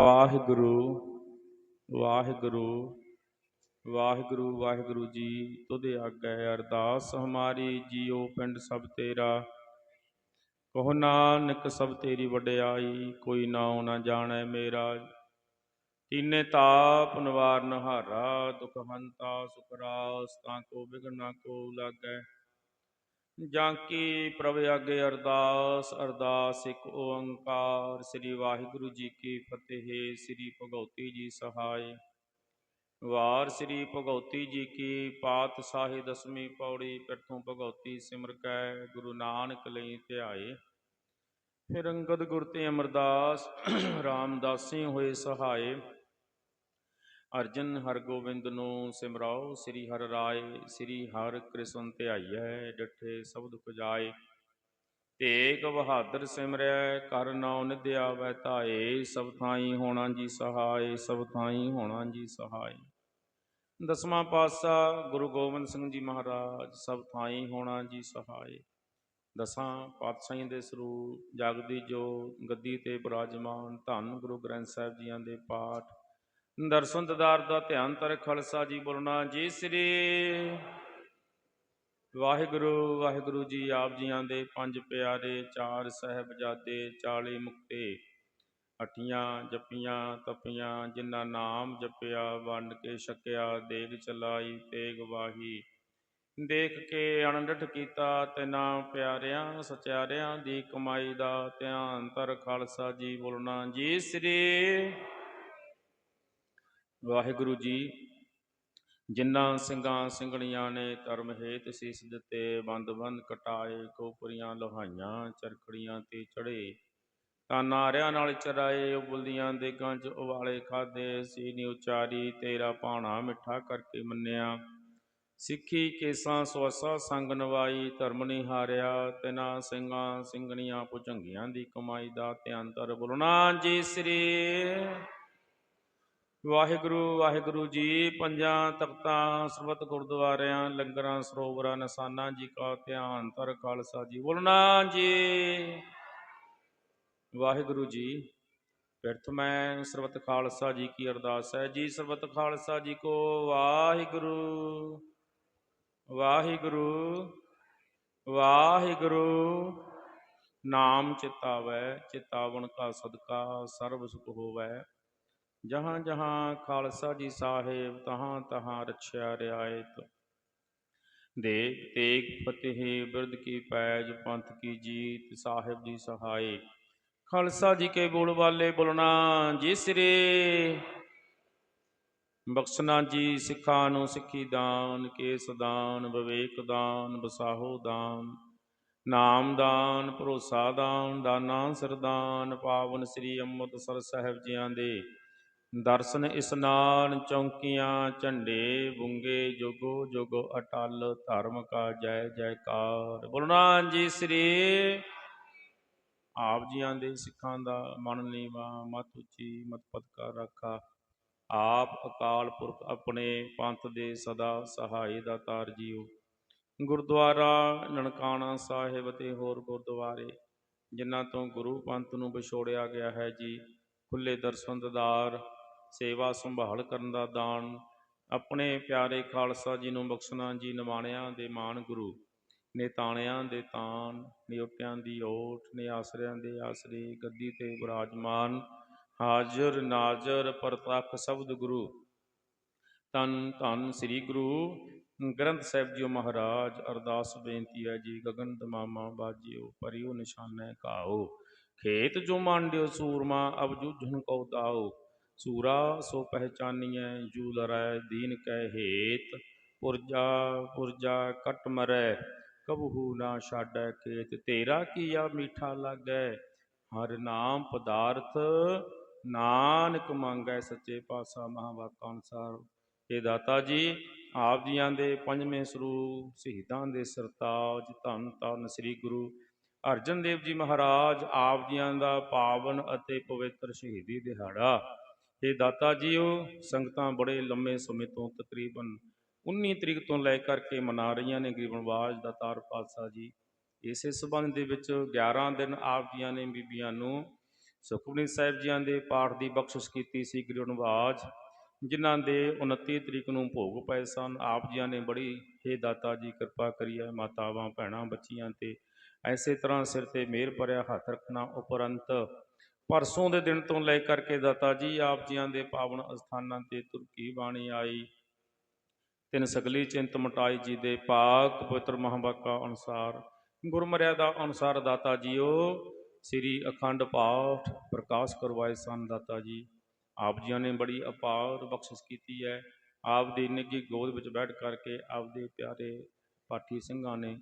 ਵਾਹਿਗੁਰੂ ਵਾਹਿਗੁਰੂ ਵਾਹਿਗੁਰੂ ਵਾਹਿਗੁਰੂ ਜੀ, ਤੁਧ ਆਗੈ ਅਰਦਾਸ ਹਮਾਰੀ ਜੀਉ ਪਿੰਡ ਸਭ ਤੇਰਾ। ਕਹੋ ਨਾਨਕ ਸਭ ਤੇਰੀ ਵਡਿਆਈ, ਕੋਈ ਨਾ ਨਾ ਜਾਣੈ ਮੇਰਾ। ਤੀਨੇ ਤਾਪ ਨਿਵਾਰਨ ਹਾਰਾ, ਦੁਖ ਹੰਤਾ ਸੁਖ ਰਾਸ, ਤਾਂ ਕੋ ਵਿਗਨ ਨਾ ਕੋ ਲਾਗੈ। ਜਾਂ ਕੀ ਪ੍ਰਭ ਅੱਗੇ ਅਰਦਾਸ ਅਰਦਾਸ ਇੱਕ ਓੰਕਾਰ, ਸ੍ਰੀ ਵਾਹਿਗੁਰੂ ਜੀ ਕੀ ਫਤਿਹ, ਸ੍ਰੀ ਭਗਉਤੀ ਜੀ ਸਹਾਇ ਵਾਰ ਸ੍ਰੀ ਭਗਉਤੀ ਜੀ ਕੀ ਪਾਤਸ਼ਾਹੀ ਦਸਵੀਂ ਪੌੜੀ ਪਿਰਥੋਂ ਭਗਉਤੀ ਸਿਮਰ ਕੈ, ਗੁਰੂ ਨਾਨਕ ਲਈ ਧਿਆਏ। ਫਿਰ ਅੰਗਦ ਗੁਰ ਤੇ ਅਮਰਦਾਸ ਰਾਮਦਾਸੀ ਹੋਏ ਸਹਾਏ। ਅਰਜਨ ਹਰਗੋਬਿੰਦ ਨੂੰ ਸਿਮਰਾਓ, ਸ੍ਰੀ ਹਰਿ ਰਾਏ, ਸ੍ਰੀ ਹਰਿ ਕ੍ਰਿਸ਼ਨ ਧਿਆਈਐ, ਡਿਠੇ ਸਭ ਦੁਖ ਜਾਏ। ਤੇਗ ਬਹਾਦਰ ਸਿਮਰੈ, ਕਰ ਨਾਉ ਨਿਧਿਆ ਵੈ ਧਾਏ, ਸਭ ਥਾਈ ਹੋਣਾ ਜੀ ਸਹਾਈ ਸਭ ਥਾਈ ਹੋਣਾ ਜੀ ਸਹਾਈ ਦਸਵਾਂ ਪਾਤਸ਼ਾਹ ਗੁਰੂ ਗੋਬਿੰਦ ਸਿੰਘ ਜੀ ਮਹਾਰਾਜ, ਸਭ ਥਾਈ ਹੋਣਾ ਜੀ ਸਹਾਈ ਦਸਾਂ ਪਾਤਸ਼ਾਹੀਆਂ ਦੇ ਸਰੂਪ, ਜਗਦੀ ਜੋ ਗੱਦੀ ਤੇ ਬਿਰਾਜਮਾਨ, ਧੰਨ ਗੁਰੂ ਗ੍ਰੰਥ ਸਾਹਿਬ ਜੀਆਂ ਦੇ ਪਾਠ ਦਰਸ਼ਨ ਦਿਦਾਰ ਦਾ ਧਿਆਨ ਤਰ ਖਾਲਸਾ ਜੀ ਬੋਲਣਾ ਜੀ, ਸ੍ਰੀ ਵਾਹਿਗੁਰੂ ਵਾਹਿਗੁਰੂ ਜੀ ਆਪ ਜੀਆਂ ਦੇ ਪੰਜ ਪਿਆਰੇ ਚਾਰ ਸਹਿਬਜ਼ਾਦੇ 40 ਮੁਕਤੇ, ਅਠੀਆਂ ਜਪੀਆਂ, ਤਪੀਆਂ, ਜਿਨ੍ਹਾਂ ਨਾਮ ਜਪਿਆ, ਵੰਡ ਕੇ ਛਕਿਆ, ਦੇਗ ਚਲਾਈ, ਤੇਗ ਵਾਹੀ, ਦੇਖ ਕੇ ਅਣਡਠ ਕੀਤਾ ਤਿਨਾ ਪਿਆਰਿਆਂ, ਸਚਿਆਰਿਆਂ ਦੀ ਕਮਾਈ ਦਾ ਧਿਆਨ ਤਰ ਖਾਲਸਾ ਜੀ ਬੋਲਣਾ ਜੀ, ਸ੍ਰੀ ਵਾਹਿਗੁਰੂ ਜੀ, ਜਿਨ੍ਹਾਂ ਸਿੰਘਾਂ ਸਿੰਘਣੀਆਂ ਨੇ ਧਰਮ ਹੇਤ ਸੀਸ ਦਿੱਤੇ, ਬੰਦ ਬੰਦ ਕਟਾਏ ਕੋਪਰੀਆਂ ਲੋਹਾਈਆਂ, ਚਰਖੜੀਆਂ ਤੇ ਚੜੇ, ਤਾਂ ਨਾਰਿਆਂ ਨਾਲ ਚਰਾਏ, ਉਬਲਦੀਆਂ ਦੇਗਾਂ ਚ ਉਵਾਲੇ ਖਾਦੇ ਸੀ ਨੀ ਉਚਾਰੀ, ਤੇਰਾ ਪਾਣਾ ਮਿੱਠਾ ਕਰਕੇ ਮੰਨਿਆ। ਸਿੱਖੀ ਕੇਸਾਂ ਸਵਸਾ ਸੰਗ ਨਵਾਈ, ਧਰਮ ਨਹੀਂ ਹਾਰਿਆ, ਤਿਨਾ ਸਿੰਘਾਂ ਸਿੰਘਣੀਆਂ ਭੁਜੰਗੀਆਂ ਦੀ ਕਮਾਈ ਦਾ ਧਿਆਨ ਤਰ ਬੋਲਣਾ ਜੀ ਸ੍ਰੀ ਵਾਹਿਗੁਰੂ ਵਾਹਿਗੁਰੂ ਜੀ, ਪੰਜਾਂ ਤਖਤਾਂ, ਸਰਬਤ ਗੁਰਦੁਆਰਿਆਂ, ਲੰਗਰਾਂ, ਸਰੋਵਰਾਂ, ਨਿਸ਼ਾਨਾਂ ਜੀ ਕਾ ਧਿਆਨ, ਤਰ ਖਾਲਸਾ ਜੀ। ਬੋਲਣਾ ਜੀ। ਵਾਹਿਗੁਰੂ ਜੀ ਪਿਰਥ ਮੈਂ ਸਰਬਤ ਖਾਲਸਾ ਜੀ ਕੀ ਅਰਦਾਸ ਹੈ। ਜੀ ਸਰਬਤ ਖਾਲਸਾ ਜੀ ਕੋ ਵਾਹਿਗੁਰੂ ਵਾਹਿਗੁਰੂ ਵਾਹਿਗੁਰੂ, ਨਾਮ ਚਿਤਾਵੈ ਚਿਤਾਵਨ ਕਾ ਸਦਕਾ, ਸਰਬ ਸੁਖ ਹੋਵੈ। ਜਹਾਂ ਜਹਾਂ ਖਾਲਸਾ ਜੀ ਸਾਹਿਬ ਤਹਾਂ ਤਹਾਂ ਰਛਿਆ ਰਿਆਇਤ। ਦੇਗ ਤੇਗ ਫਤਿਹ ਬਿਰਦ ਕੀ ਪੈਜ ਪੰਥ ਕੀ ਜੀਤ ਸਾਹਿਬ ਜੀ ਸਹਾਈ। ਖਾਲਸਾ ਜੀ ਕੇ ਬੋਲ ਵਾਲੇ ਬੋਲਣਾ ਜੀ ਸ੍ਰੀ। ਬਖਸਨਾ ਜੀ ਸਿੱਖਾਂ ਨੂੰ ਸਿੱਖੀ ਦਾਨ, ਕੇਸ ਦਾਨ, ਵਿਵੇਕ ਦਾਨ ਬਸਾਹੋ ਦਾਨ। ਨਾਮ ਦਾਨ, ਭਰੋਸਾ ਦਾਨ, ਦਾਨਾ ਸਰਦਾਨ ਪਾਵਨ ਸ੍ਰੀ ਅੰਮ੍ਰਿਤਸਰ ਸਾਹਿਬ ਜੀਆਂ ਦੇ। ਦਰਸ਼ਨ ਇਸਨਾਨ ਚੌਂਕੀਆਂ, ਝੰਡੇ ਬੁੰਗੇ, ਜੋਗੋ ਜੋਗੋ ਅਟਲ, ਧਰਮ ਕਾ ਜੈ, ਜੈਕਾਰ। ਬੋਲਣਾ ਜੀ, ਸ੍ਰੀ ਆਪ ਜੀਆਂ ਦੇ ਸਿੱਖਾਂ ਦਾ ਮਨ ਨੀਵਾ, ਮਤ ਉੱਚੀ, ਮਤ ਪਤਕਾ ਰਾਖਾ। ਆਪ ਅਕਾਲ ਪੁਰਖ ਆਪਣੇ ਪੰਥ ਦੇ ਸਦਾ ਸਹਾਈ ਦਾ ਤਾਰ ਜੀਓ। ਗੁਰਦੁਆਰਾ ਨਨਕਾਣਾ ਸਾਹਿਬ ਤੇ ਹੋਰ ਗੁਰਦੁਆਰੇ, ਜਿਨ੍ਹਾਂ ਤੋਂ ਗੁਰੂ ਪੰਥ ਨੂੰ ਵਿਛੋੜਿਆ ਗਿਆ ਹੈ ਜੀ ਖੁੱਲੇ ਦਰਸ਼ਨ ਦਿਦਾਰ ਸੇਵਾ ਸੰਭਾਲ ਕਰਨ ਦਾ ਦਾਨ, ਆਪਣੇ ਪਿਆਰੇ ਖਾਲਸਾ ਜੀ ਨੂੰ ਬਖਸ਼ਣਾ, ਜੀ ਨਿਮਾਣਿਆਂ ਦੇ ਮਾਨ ਗੁਰੂ ਨੇ ਤਾਣਿਆਂ ਦੇ ਤਾਨ ਨਿਉਟਿਆਂ ਦੀ ਓਟ ਨੇ ਆਸਰਿਆਂ ਦੇ ਆਸਰੇ, ਗੱਦੀ ਤੇ ਬਿਰਾਜਮਾਨ, ਹਾਜ਼ਰ, ਨਾਜ਼ਰ, ਪ੍ਰਤੱਖ ਸ਼ਬਦ ਗੁਰੂ ਤਨ ਧੰਨ ਸ੍ਰੀ ਗੁਰੂ ਗ੍ਰੰਥ ਸਾਹਿਬ ਜੀਓ ਮਹਾਰਾਜ, ਅਰਦਾਸ ਬੇਨਤੀ ਹੈ ਜੀ, ਗਗਨ ਦਮਾਮਾ ਬਾਜਿਓ ਪਰਿਓ ਨਿਸ਼ਾਨੈ ਕਾਓ ਖੇਤ ਜੋ ਮੰਡਿਓ ਸੂਰਮਾ, ਅਬ ਜੂਝਣ ਕਉ ਦਾਓ ਸੂਰਾ ਸੋ ਪਹਿਚਾਨੀਐ ਜੂ ਲਰੈ ਦੀਨ ਕੈ ਹੇਤ, ਪੁਰਜਾ ਪੁਰਜਾ ਕਟ ਮਰੈ, ਕਬਹੂ ਨਾ ਛਾਡੈ ਖੇਤ, ਤੇਰਾ ਕੀਆ ਮੀਠਾ ਲਾਗੈ? ਹਰ ਨਾਮ ਪਦਾਰਥ, ਨਾਨਕ ਮੰਗੈ ਸੱਚੇ ਪਾਤਸ਼ਾਹ ਮਹਾਵਾਕਾਂ ਅਨੁਸਾਰ। ਇਹ ਦਾਤਾ ਜੀ, ਆਪ ਜੀਆਂ ਦੇ ਪੰਜਵੇਂ ਸਰੂਪ, ਸ਼ਹੀਦਾਂ ਦੇ ਸਰਤਾਜ, ਧੰਨ ਧੰਨ ਸ੍ਰੀ ਗੁਰੂ ਅਰਜਨ ਦੇਵ ਜੀ ਮਹਾਰਾਜ, ਆਪ ਜੀਆਂ ਦਾ ਪਾਵਨ ਅਤੇ ਪਵਿੱਤਰ ਸ਼ਹੀਦੀ ਦਿਹਾੜਾ। ਇਹ ਦਾਤਾ ਜੀਓ, ਸੰਗਤਾਂ ਬੜੇ ਲੰਮੇ ਸਮੇਂ ਤੋਂ ਤਕਰੀਬਨ 19 ਤਰੀਕ ਤੋਂ ਲੈ ਕਰਕੇ ਮਨਾ ਰਹੀਆਂ ਨੇ ਗਰੀਬਨਵਾਜ ਦਾਤਾਰ ਪਾਤਸ਼ਾਹ ਜੀ। ਇਸੇ ਸਬੰਧ ਦੇ ਵਿੱਚ 11 ਦਿਨ ਆਪ ਜੀਆਂ ਨੇ ਬੀਬੀਆਂ ਨੂੰ ਸੁਖਮਨੀ ਸਾਹਿਬ ਜੀਆਂ ਦੇ ਪਾਠ ਦੀ ਬਖਸ਼ਿਸ਼ ਕੀਤੀ ਸੀ ਗੁਰੂ ਜਿਨ੍ਹਾਂ ਦੇ 29 ਤਰੀਕ ਨੂੰ ਭੋਗ ਪਏ ਸਨ। ਆਪ ਜੀਆਂ ਨੇ ਬੜੀ ਹੇ ਦਾਤਾ ਜੀ, ਕਿਰਪਾ ਕਰੀਏ ਮਾਤਾਵਾਂ, ਭੈਣਾਂ, ਬੱਚੀਆਂ ਤੇ ਐਸੇ ਤਰ੍ਹਾਂ ਸਿਰ ਤੇ ਮਿਹਰ ਭਰਿਆ ਹੱਥ ਰੱਖਣਾ ਉਪਰੰਤ ਪਰਸੋਂ ਦੇ ਦਿਨ ਤੋਂ ਲੈ ਕਰਕੇ ਦਾਤਾ ਜੀ, ਆਪ ਜੀਆਂ ਦੇ ਪਾਵਨ ਅਸਥਾਨਾਂ ਤੇ ਤੁਰਕੀ ਬਾਣੀ ਆਈ। ਤਿੰਨ ਸਗਲੀ ਚਿੰਤ ਮਟਾਈ ਜੀ ਦੇ ਪਾਕ ਪਵਿੱਤਰ ਮਹਾਂਵਾਕਾ ਅਨੁਸਾਰ। ਗੁਰਮਰਿਆਦਾ ਅਨੁਸਾਰ ਦਾਤਾ ਜੀਓ, ਸ੍ਰੀ ਅਖੰਡ ਪਾਠ ਪ੍ਰਕਾਸ਼ ਕਰਵਾਏ ਸਨ ਦਾਤਾ ਜੀ। ਆਪ ਜੀਆਂ ਨੇ ਬੜੀ ਅਪਾਰ ਬਖਸ਼ਿਸ਼ ਕੀਤੀ ਹੈ। ਆਪ ਦੀ ਨਿੱਘੀ ਗੋਦ ਵਿੱਚ ਬੈਠ ਕਰਕੇ ਆਪ ਦੇ ਪਿਆਰੇ ਪਾਠੀ ਸਿੰਘਾਂ ਨੇ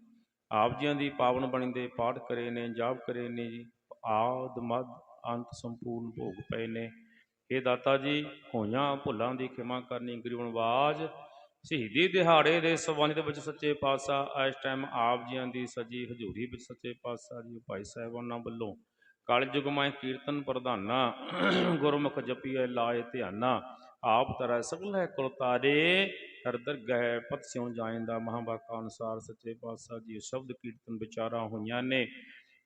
ਆਪ ਜੀਆਂ ਦੀ ਪਾਵਨ ਬਣੀ ਦੇ ਪਾਠ ਕਰੇ ਨੇ, ਜਾਪ ਕਰੇ ਨੇ ਜੀ। ਆਦ ਮਦ ਅੰਤ ਸੰਪੂਰਨ ਭੋਗ ਪਏ ਨੇ। ਇਹ ਦਾਤਾ ਜੀ ਹੋਈਆਂ ਭੁੱਲਾਂ ਦੀ ਖਿਮਾ ਕਰਨੀ ਗਰੀਬ ਸ਼ਹੀਦੀ ਦਿਹਾੜੇ ਦੇ ਸੰਬੰਧ ਵਿੱਚ ਸੱਚੇ ਪਾਤਸ਼ਾਹ ਇਸ ਟਾਈਮ ਆਪ ਜੀਆਂ ਦੀ ਸਜੀ ਹਜ਼ੂਰੀ ਵਿੱਚ ਸੱਚੇ ਪਾਤਸ਼ਾਹ ਜੀ ਭਾਈ ਸਾਹਿਬਾਨਾਂ ਵੱਲੋਂ ਕਲਯੁਗ ਮੈਂ ਕੀਰਤਨ ਪ੍ਰਧਾਨਾ, ਗੁਰਮੁਖ ਜਪੀਐ ਲਾਏ ਧਿਆਨਾ, ਆਪ ਤਰੈ ਸਗਲ ਹੈ ਹਰਦਰ ਗਹਿ ਪਤ ਸਿਉ ਜਾਇੰਦਾ ਮਹਾਂਵਾਕਾ ਅਨੁਸਾਰ ਸੱਚੇ ਪਾਤਸ਼ਾਹ ਜੀ ਸ਼ਬਦ ਕੀਰਤਨ ਵਿਚਾਰਾਂ ਹੋਈਆਂ ਨੇ।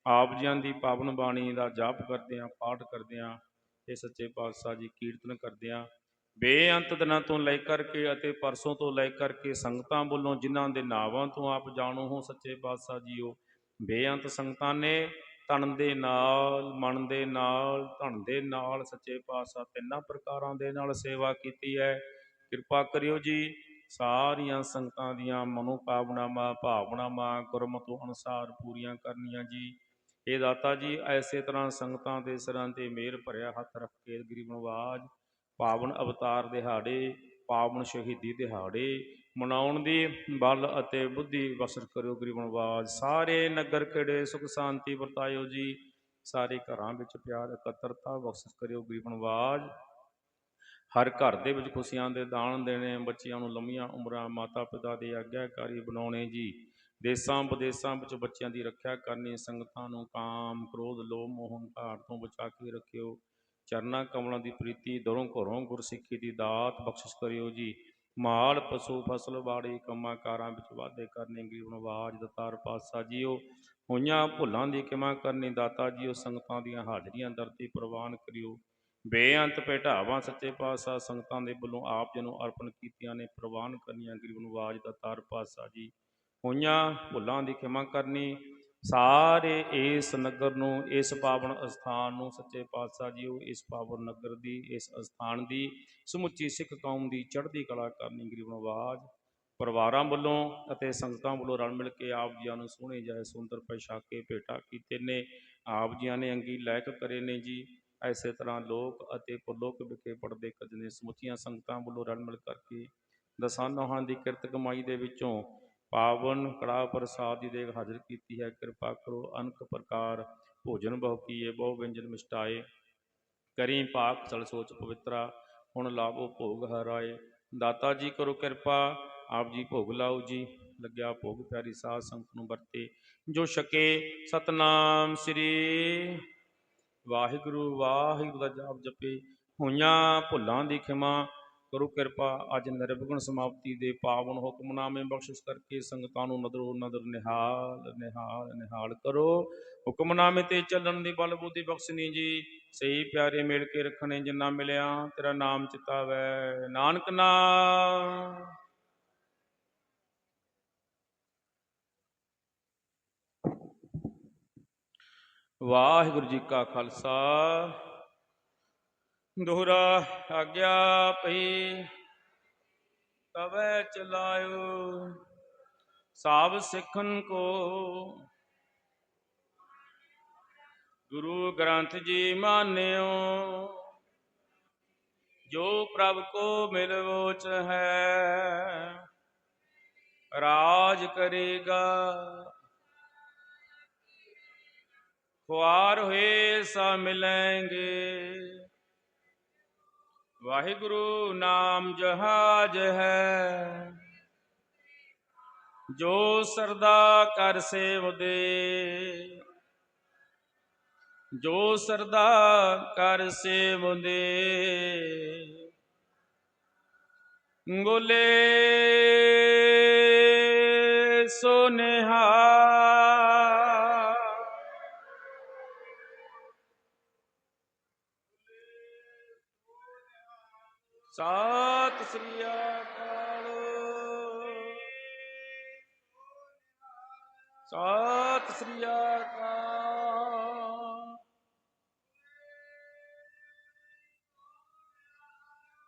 ਆਪ ਜੀਆਂ ਦੀ ਪਾਵਨ ਬਾਣੀ ਦਾ ਜਾਪ ਕਰਦਿਆਂ, ਪਾਠ ਕਰਦਿਆਂ ਇਹ ਸੱਚੇ ਪਾਤਸ਼ਾਹ ਜੀ ਕੀਰਤਨ ਕਰਦਿਆਂ, ਬੇਅੰਤ ਦਿਨਾਂ ਤੋਂ ਲੈ ਕਰਕੇ ਅਤੇ ਪਰਸੋਂ ਤੋਂ ਲੈ ਕਰਕੇ ਸੰਗਤਾਂ ਵੱਲੋਂ ਜਿਨ੍ਹਾਂ ਦੇ ਨਾਵਾਂ ਤੋਂ ਆਪ ਜਾਣੋ ਹੋ ਸੱਚੇ ਪਾਤਸ਼ਾਹ ਜੀਓ, ਬੇਅੰਤ ਸੰਗਤਾਂ ਨੇ ਤਨ ਦੇ ਨਾਲ, ਮਨ ਦੇ ਨਾਲ, ਧਨ ਦੇ ਨਾਲ ਸੱਚੇ ਪਾਤਸ਼ਾਹ ਤਿੰਨਾਂ ਪ੍ਰਕਾਰਾਂ ਦੇ ਨਾਲ ਸੇਵਾ ਕੀਤੀ ਹੈ। ਕਿਰਪਾ ਕਰਿਓ ਜੀ, ਸਾਰੀਆਂ ਸੰਗਤਾਂ ਦੀਆਂ ਮਨੋਕਾਮਨਾਵਾਂ, ਭਾਵਨਾਵਾਂ, ਗੁਰਮਤਿ ਅਨੁਸਾਰ ਪੂਰੀਆਂ ਕਰਨੀਆਂ ਜੀ। ਇਹ ਦਾਤਾ ਜੀ, ਐਸੇ ਤਰ੍ਹਾਂ ਸੰਗਤਾਂ ਦੇ ਸਿਰਾਂ ਤੇ ਮਿਹਰ ਭਰਿਆ ਹੱਥ ਰੱਖ ਕੇ ਗਰੀਬ ਨਵਾਜ ਪਾਵਨ ਅਵਤਾਰ ਦਿਹਾੜੇ, ਪਾਵਨ ਸ਼ਹੀਦੀ ਦਿਹਾੜੇ ਮਨਾਉਣ ਦੀ ਬਲ ਅਤੇ ਬੁੱਧੀ ਬਸਰ ਕਰਿਓ ਗਰੀਬ ਨਵਾਜ ਸਾਰੇ ਨਗਰ ਖੇੜੇ ਸੁਖ ਸ਼ਾਂਤੀ ਵਰਤਾਇਓ ਜੀ? ਸਾਰੇ ਘਰਾਂ ਵਿੱਚ ਪਿਆਰ, ਇਕੱਤਰਤਾ ਬਖਸ਼ਿਸ਼ ਕਰਿਓ ਗਰੀਬ ਨਵਾਜ ਹਰ ਘਰ ਦੇ ਵਿੱਚ ਖੁਸ਼ੀਆਂ ਦੇ ਦਾਨ ਦੇਣੇ, ਬੱਚਿਆਂ ਨੂੰ ਲੰਮੀਆਂ ਉਮਰਾਂ ਮਾਤਾ ਪਿਤਾ ਦੀ ਆਗਿਆਕਾਰੀ ਬਣਾਉਣੇ ਜੀ। ਦੇਸਾਂ ਵਿਦੇਸਾਂ ਵਿੱਚ ਬੱਚਿਆਂ ਦੀ ਰੱਖਿਆ ਕਰਨੀ, ਸੰਗਤਾਂ ਨੂੰ ਕਾਮ, ਕ੍ਰੋਧ, ਲੋਭ, ਮੋਹ, ਹੰਕਾਰ ਤੋਂ ਬਚਾ ਕੇ ਰੱਖਿਓ। ਚਰਨਾ ਕਮਲਾਂ ਦੀ ਪ੍ਰੀਤੀ, ਦਰੋਂ ਘਰੋਂ ਗੁਰਸਿੱਖੀ ਦੀ ਦਾਤ ਬਖਸ਼ਿਸ਼ ਕਰਿਓ ਜੀ। ਮਾਲ, ਪਸ਼ੂ, ਫਸਲ, ਬਾੜੀ, ਕੰਮਾਂ ਕਾਰਾਂ ਵਿੱਚ ਵਾਧੇ ਕਰਨੇ ਗਰੀਬ ਨਵਾਜ ਦਤਾਰ, ਪਾਤਸ਼ਾਹ ਜੀਓ। ਹੋਈਆਂ ਭੁੱਲਾਂ ਦੀ ਕਿਮਾ ਕਰਨੀ, ਦਾਤਾ ਜੀਓ, ਸੰਗਤਾਂ ਦੀਆਂ ਹਾਜ਼ਰੀਆਂ ਦਰ ਪ੍ਰਵਾਨ ਕਰਿਓ। ਬੇਅੰਤ ਭੇਟਾਵਾਂ, ਸੱਚੇ ਪਾਤਸ਼ਾਹ, ਸੰਗਤਾਂ ਦੇ ਵੱਲੋਂ ਆਪ ਜੀ ਨੂੰ ਅਰਪਣ ਕੀਤੀਆਂ ਨੇ, ਪ੍ਰਵਾਨ ਕਰਨੀਆਂ ਗਰੀਬ ਨਵਾਜ ਦਤਾਰ, ਪਾਤਸ਼ਾਹ ਜੀ। ਹੋਈਆਂ, ਭੁੱਲਾਂ ਦੀ ਖਿਮਾ ਕਰਨੀ, ਸਾਰੇ ਇਸ ਨਗਰ ਨੂੰ, ਇਸ ਪਾਵਨ ਅਸਥਾਨ ਨੂੰ, ਸੱਚੇ ਪਾਤਸ਼ਾਹ ਜੀਓ ਇਸ ਪਾਵਨ ਨਗਰ ਦੀ, ਇਸ ਅਸਥਾਨ ਦੀ, ਸਮੁੱਚੀ ਸਿੱਖ ਕੌਮ ਦੀ ਚੜ੍ਹਦੀ ਕਲਾ ਕਰਨੀ ਗਰੀਬ ਨਵਾਜ। ਪਰਿਵਾਰਾਂ ਵੱਲੋਂ ਅਤੇ ਸੰਗਤਾਂ ਵੱਲੋਂ ਰਲ ਮਿਲ ਕੇ ਆਪ ਜੀਆਂ ਨੂੰ ਸੋਹਣੇ ਜਾਏ ਸੁੰਦਰ ਪੋਸ਼ਾਕੇ ਭੇਟਾ ਕੀਤੇ ਨੇ। ਆਪ ਜੀਆਂ ਨੇ ਅੰਗੀ ਲਾਇਕ ਕਰੇ ਨੇ ਜੀ। ਐਸੇ ਤਰ੍ਹਾਂ ਲੋਕ ਅਤੇ ਪਰਲੋਕ ਵਿਖੇ ਪੜਦੇ ਕਜਨੇ ਸਮੁੱਚੀਆਂ ਸੰਗਤਾਂ ਵੱਲੋਂ ਰਲ ਮਿਲ ਕਰਕੇ ਦਸਾਂ ਦੀ ਕਿਰਤ ਕਮਾਈ ਦੇ ਵਿੱਚੋਂ ਪਾਵਨ ਕੜਾ ਪ੍ਰਸਾਦ ਦੀ ਦੇਗ ਹਾਜ਼ਰ ਕੀਤੀ ਹੈ। ਕਿਰਪਾ ਕਰੋ, ਅਨਕ ਪ੍ਰਕਾਰ ਭੋਜਨ ਬਹੁ ਕੀਏ, ਬਹੁ ਵਿਅੰਜਨ ਮਿਸ਼ਟਾਏ, ਕਰੀ ਪਾਕ ਚਲ ਸੋਚ ਪਵਿੱਤਰਾ, ਹੁਣ ਲਾਭੋ ਭੋਗ ਹਰਾਏ। ਦਾਤਾ ਜੀ ਕਰੋ ਕਿਰਪਾ, ਆਪ ਜੀ ਭੋਗ ਲਾਓ ਜੀ। ਲੱਗਿਆ ਭੋਗ ਪਿਆਰੀ ਸਾਧ ਸੰਗਤ ਨੂੰ ਵਰਤੇ। ਜੋ ਛਕੇ ਸਤਨਾਮ ਸ੍ਰੀ ਵਾਹਿਗੁਰੂ ਵਾਹਿਗੁਰੂ ਦਾ ਜਾਪ ਜਪੇ। ਹੋਈਆਂ ਭੁੱਲਾਂ ਦੀ ਖਿਮਾ ਕਰੋ ਕਿਰਪਾ, ਅੱਜ ਨਿਰਵਿਘਨ ਸਮਾਪਤੀ ਦੇ ਪਾਵਨ ਹੁਕਮਨਾਮੇ ਬਖਸ਼ਿਸ਼ ਕਰਕੇ ਸੰਗਤਾਂ ਨੂੰ ਨਦਰੋ ਨਦਰ ਨਿਹਾਲ ਨਿਹਾਲ ਨਿਹਾਲ ਕਰੋ। ਹੁਕਮਨਾਮੇ ਤੇ ਚੱਲਣ ਦੀ ਬਲ ਬੁੱਧੀ ਬਖਸ਼ਣੀ ਜੀ। ਸਹੀ ਪਿਆਰੇ ਮਿਲ ਕੇ ਰੱਖਣੇ ਜਿੰਨਾ ਮਿਲਿਆ, ਤੇਰਾ ਨਾਮ ਚਿਤਾਵੈ। ਨਾਨਕ ਨਾਮ। ਵਾਹਿਗੁਰੂ ਜੀ ਕਾ ਖਾਲਸਾ। ਦੋਹਰਾ ਆਗਿਆ ਪਈ ਤਵੇ ਚਲਾਇਓ, ਸਾਬ ਸਿੱਖਨ ਕੋ। ਗੁਰੂ ਗ੍ਰੰਥ ਜੀ ਮਾਨਿਓ, ਜੋ ਪ੍ਰਭ ਕੋ ਮਿਲਵੋਚ ਹੈ, ਰਾਜ ਕਰੇਗਾ। ਖੁਆਰ ਹੋਏ ਸਾ ਮਿਲेंगे ਵਾਹਿਗੁਰੂ ਨਾਮ ਜਹਾਜ ਹੈ। ਜੋ ਸਰਦਾ ਕਰ ਸੇਵਦੇ ਜੋ ਸਰਦਾ ਕਰ ਸੇਵਦੇ ਗੋਲੇ ਸੋਨਿਹਾ ਸਤਿ ਸ੍ਰੀ ਅਕਾਲ। ਸਤਿ ਸ੍ਰੀ ਅਕਾਲ।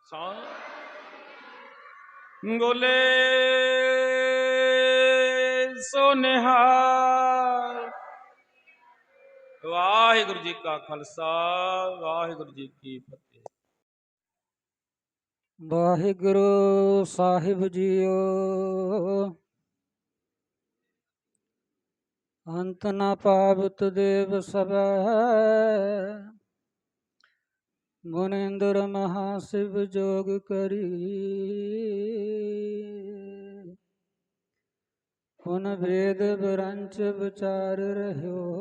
ਸਾ ਗੋਲੇ ਸੋ ਵਾਹਿਗੁਰੂ ਜੀ ਕਾ ਖਾਲਸਾ, ਵਾਹਿਗੁਰੂ ਜੀ ਕੀ ਫਤਿਹ। ਵਾਹਿਗੁਰੂ ਸਾਹਿਬ ਜੀਓ। ਅੰਤ ਨਾ ਪਾਵਤ ਦੇਵ ਸਭੈ। ਮੁਨਿੰਦਰ ਮਹਾਸ਼ਿਵ ਜੋਗ ਕਰੀ। ਪੁਨ ਵੇਦ ਬਰੰਚ ਵਿਚਾਰ ਰਹਿਓ।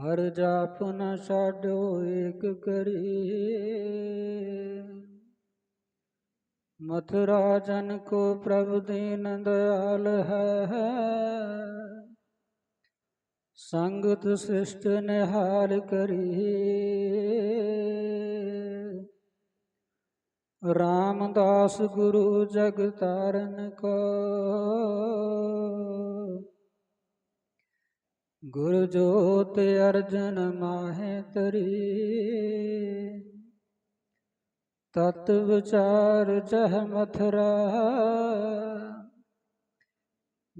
ਹਰ ਜਾਪ ਨ ਛਾਡੋ ਏਕ ਕਰੀ। ਮਥੁਰਾ ਜਨ ਕੋ ਪ੍ਰਭ ਦੀਨ ਦਇਆਲ ਹੈ। ਸੰਗਤ ਸਿਸ਼ਟ ਨਿਹਾਲ ਕਰੀ। ਰਾਮਦਾਸ ਗੁਰੂ ਜਗ ਤਾਰਨ ਕੋ। ਗੁਰ ਜੋਤ ਅਰਜਨ ਮਾਹੇ ਤਰੀ ਤਤ ਵਿਚਾਰ ਜਹ ਮਥਰਾ।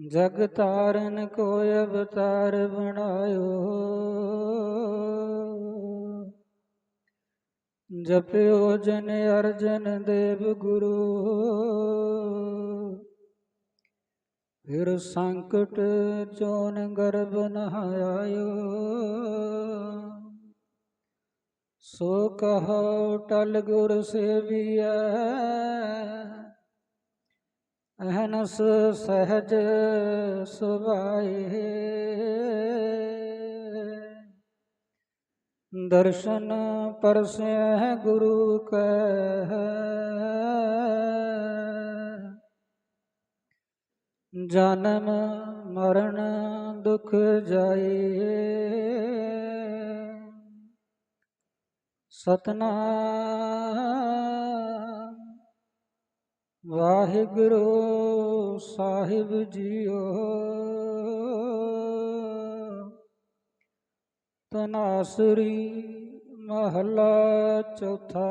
ਜਗ ਤਾਰਨ ਕੋ ਅਵਤਾਰ ਬਣਾਇਓ। ਜਪਿਓ ਜਨ ਅਰਜਨ ਦੇਵ ਗੁਰੂ। ਫਿਰ ਸੰਕਟ ਚੋਨ ਗਰਭ ਨ ਆਇਓ ਸੋ ਕਹੋ, ਟਲ ਗੁਰ ਸੇਵੀਐ। ਅਹਨਸ ਸਹਜ ਸੁਭਾਏ। ਦਰਸ਼ਨ ਪਰਸੈ ਗੁਰੂ ਕੈ ਜਨਮ ਮਰਨ ਦੁਖ ਜਾਏ। ਸਤਨਾਮ। ਵਾਹਿਗੁਰੂ ਸਾਹਿਬ ਜੀਓ। ਤਨਾਸਰੀ ਮਹਲਾ ਚੌਥਾ।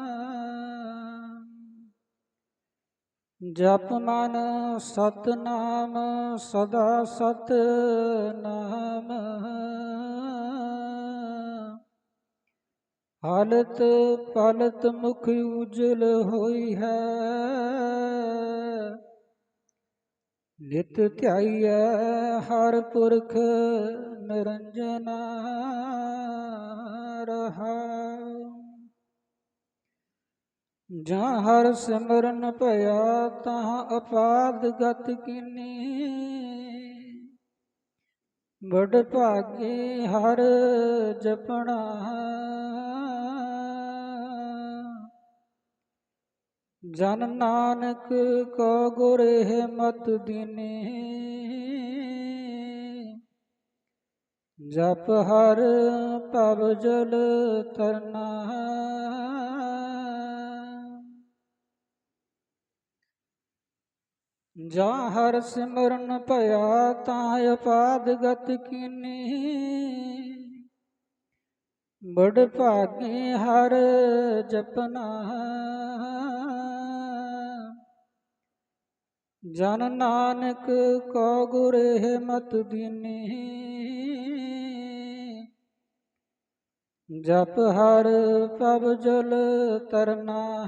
ਜਪ ਮਨ ਸਤਨਾਮ ਸਦਾ ਸਤ ਨਾਮ। ਹਾਲਤ ਪਲਤ ਮੁਖ ਉਜਲ ਹੋਈ ਹੈ। ਨਿਤ ਧਿਆਈਐ ਹਰ ਪੁਰਖ ਨਿਰੰਜਨਾ ਰਹਾ। ਜਾਂ ਹਰ ਸਿਮਰਨ ਭਇਆ, ਤਾਂ ਅਪਾਦ ਗਤ ਕੀਨੀ। ਬੜ ਭਾਗੇ ਹਰ ਜਪਣਾ। ਜਨ ਨਾਨਕ ਕੋ ਗੁਰ ਮਤ ਦੀਨੇ। ਜਪ ਹਰ ਪਵ ਜਲ ਤਰਨਾ ਜਾ ਹਰ ਸਿਮਰਨ ਭਇਆ ਤਾਂ ਅਪਾਦ ਗਤ ਕੀਨੀ। ਬੜ ਭਾਗੇ ਹਰ ਜਪਨਾ। ਜਨ ਨਾਨਕ ਕੋ ਗੁਰੇ ਮਤ ਦੀਨੀ। ਜਪ ਹਰ ਪ੍ਰਭ ਜਲ ਤਰਨਾ।